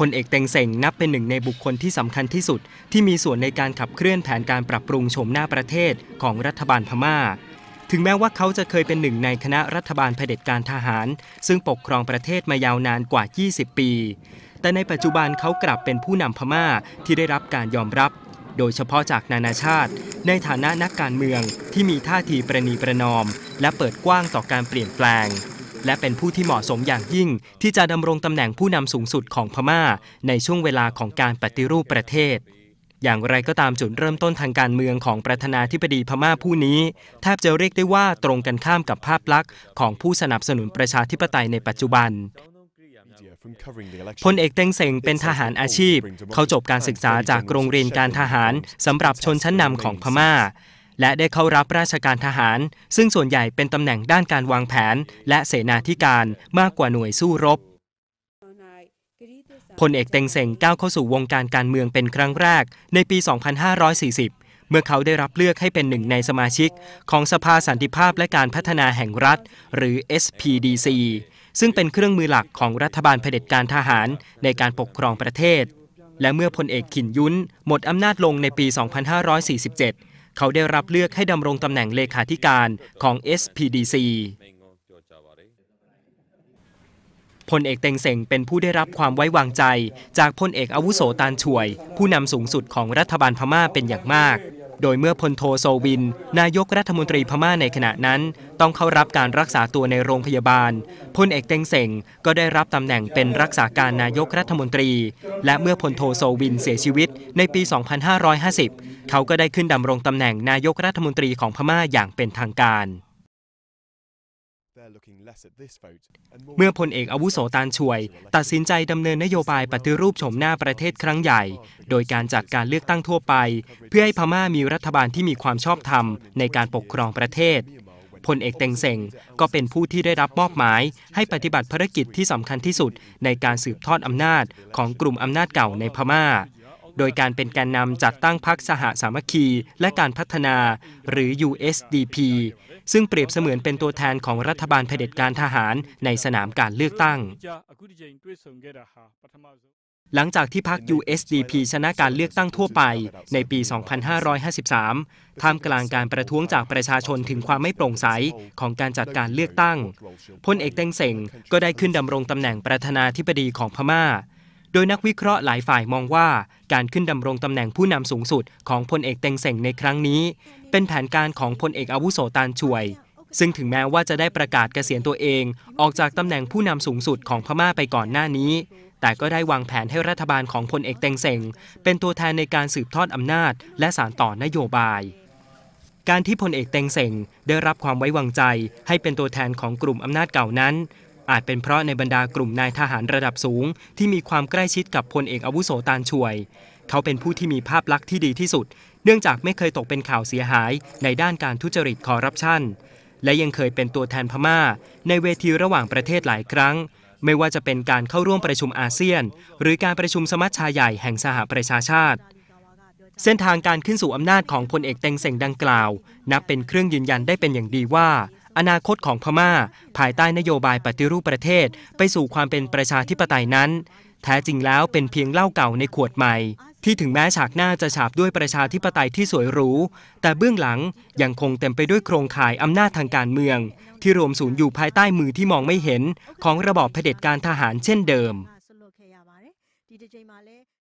พลเอกเต็งเซ็งนับเป็นหนึ่งในบุคคลที่สำคัญที่สุด ที่มีส่วนในการขับเคลื่อนแผนการปรับปรุงโฉมหน้าประเทศของรัฐบาลพม่า ถึงแม้ว่าเขาจะเคยเป็นหนึ่งในคณะรัฐบาลเผด็จการทหาร ซึ่งปกครองประเทศมายาวนานกว่า 20 ปี แต่ในปัจจุบันเขากลับเป็นผู้นำพม่าที่ได้รับการยอมรับ โดยเฉพาะจากนานาชาติ ในฐานะนักการเมืองที่มีท่าทีประนีประนอม และเปิดกว้างต่อการเปลี่ยนแปลง และเป็นผู้ที่เหมาะสมอย่างยิ่ง ที่จะดำรงตำแหน่งผู้นำสูงสุดของพม่า ในช่วงเวลาของการปฏิรูปประเทศ อย่างไรก็ตามจุดเริ่มต้นทางการเมืองของประธานาธิบดีพม่าผู้นี้ แทบจะเรียกได้ว่าตรงกันข้ามกับภาพลักษณ์ของผู้สนับสนุนประชาธิปไตยในปัจจุบันพลเอกเต็งเซงเป็นทหารอาชีพ เขาจบการศึกษาจากโรงเรียนการทหารสำหรับชนชั้นนำของพม่า และได้เข้ารับราชการทหาร ซึ่งส่วนใหญ่เป็นตำแหน่งด้านการวางแผน และเสนาธิการมากกว่าหน่วยสู้รบพลเอกเต็งเซ็งก้าวเข้าสู่วงการการเมืองเป็นครั้งแรกในปี 2540 เมื่อเขาได้รับเลือกให้เป็นหนึ่งในสมาชิก ของสภาสันติภาพและการพัฒนาแห่งรัฐ หรือ SPDC ซึ่งเป็นเครื่องมือหลักของรัฐบาลเผด็จการทหารในการปกครองประเทศ และเมื่อพลเอกขินยุ้นหมดอำนาจลงในปี 2547 เขาได้รับเลือกให้ดำรงตำแหน่งเลขาธิการของ SPDC พลเอกเต็งเซ็งเป็นผู้ได้รับความไว้วางใจ จากพลเอกอาวุโสตานช่วย ผู้นำสูงสุดของรัฐบาลพม่าเป็นอย่างมาก โดยเมื่อพลโทโซวิน นายกรัฐมนตรีพม่าในขณะนั้น ต้องเข้ารับการรักษาตัวในโรงพยาบาลพลเอกเต็งเซ็งก็ได้รับตำแหน่งเป็นรักษาการนายกรัฐมนตรี และเมื่อพลโทโซวินเสียชีวิตในปี 2550 เขาก็ได้ขึ้นดำรงตำแหน่งนายกรัฐมนตรีของพม่าอย่างเป็นทางการ เมื่อพลเอกอาวุโสตานช่วย ตัดสินใจดำเนินนโยบายปฏิรูปโฉมหน้าประเทศครั้งใหญ่ โดยการจัดการเลือกตั้งทั่วไป เพื่อให้พม่ามีรัฐบาลที่มีความชอบธรรมในการปกครองประเทศพลเอกเต็งเซ็งก็เป็นผู้ที่ได้รับมอบหมาย ให้ปฏิบัติภารกิจที่สำคัญที่สุดในการสืบทอดอำนาจของกลุ่มอำนาจเก่าในพม่า โดยการเป็นแกนนำจัดตั้งพรรคสหสามัคคี และการพัฒนา หรือ USDP ซึ่งเปรียบเสมือนเป็นตัวแทนของรัฐบาลเผด็จการทหารในสนามการเลือกตั้งหลังจากที่พรรค USDP ชนะการเลือกตั้งทั่วไปในปี 2553 ท่ามกลางการประท้วงจากประชาชนถึงความไม่โปร่งใสของการจัดการเลือกตั้ง พลเอกเต็งเซ็งก็ได้ขึ้นดำรงตำแหน่งประธานาธิบดีของพม่า โดยนักวิเคราะห์หลายฝ่ายมองว่า การขึ้นดำรงตำแหน่งผู้นำสูงสุดของพลเอกเต็งเซ็งในครั้งนี้ เป็นแผนการของพลเอกอาวุโสตานช่วย ซึ่งถึงแม้ว่าจะได้ประกาศเกษียณตัวเอง ออกจากตำแหน่งผู้นำสูงสุดของพม่าไปก่อนหน้านี้ แต่ก็ได้วางแผนให้รัฐบาลของพลเอกเต็งเซ็งเป็นตัวแทนในการสืบทอดอำนาจ และสานต่อนโยบายการที่พลเอกเต็งเซ็งได้รับความไว้วางใจให้เป็นตัวแทนของกลุ่มอำนาจเก่านั้น อาจเป็นเพราะในบรรดากลุ่มนายทหารระดับสูง ที่มีความใกล้ชิดกับพลเอกอาวุโสตานช่วย เขาเป็นผู้ที่มีภาพลักษณ์ที่ดีที่สุด เนื่องจากไม่เคยตกเป็นข่าวเสียหายในด้านการทุจริตคอร์รัปชันและยังเคยเป็นตัวแทนพม่า ในเวทีระหว่างประเทศหลายครั้ง ไม่ว่าจะเป็นการเข้าร่วมประชุมอาเซียน หรือการประชุมสมัชชาใหญ่แห่งสหประชาชาติเส้นทางการขึ้นสู่อำนาจของพลเอกเต็งเซ็งดังกล่าว นับเป็นเครื่องยืนยันได้เป็นอย่างดีว่า อนาคตของพม่า ภายใต้นโยบายปฏิรูปประเทศ ไปสู่ความเป็นประชาธิปไตยนั้น แท้จริงแล้วเป็นเพียงเหล้าเก่าในขวดใหม่ ที่ถึงแม้ฉากหน้าจะฉาบด้วยประชาธิปไตยที่สวยหรู แต่เบื้องหลังยังคงเต็มไปด้วยโครงข่ายอำนาจทางการเมือง ที่รวมศูนย์อยู่ภายใต้มือที่มองไม่เห็น ของระบอบเผด็จการทหารเช่นเดิม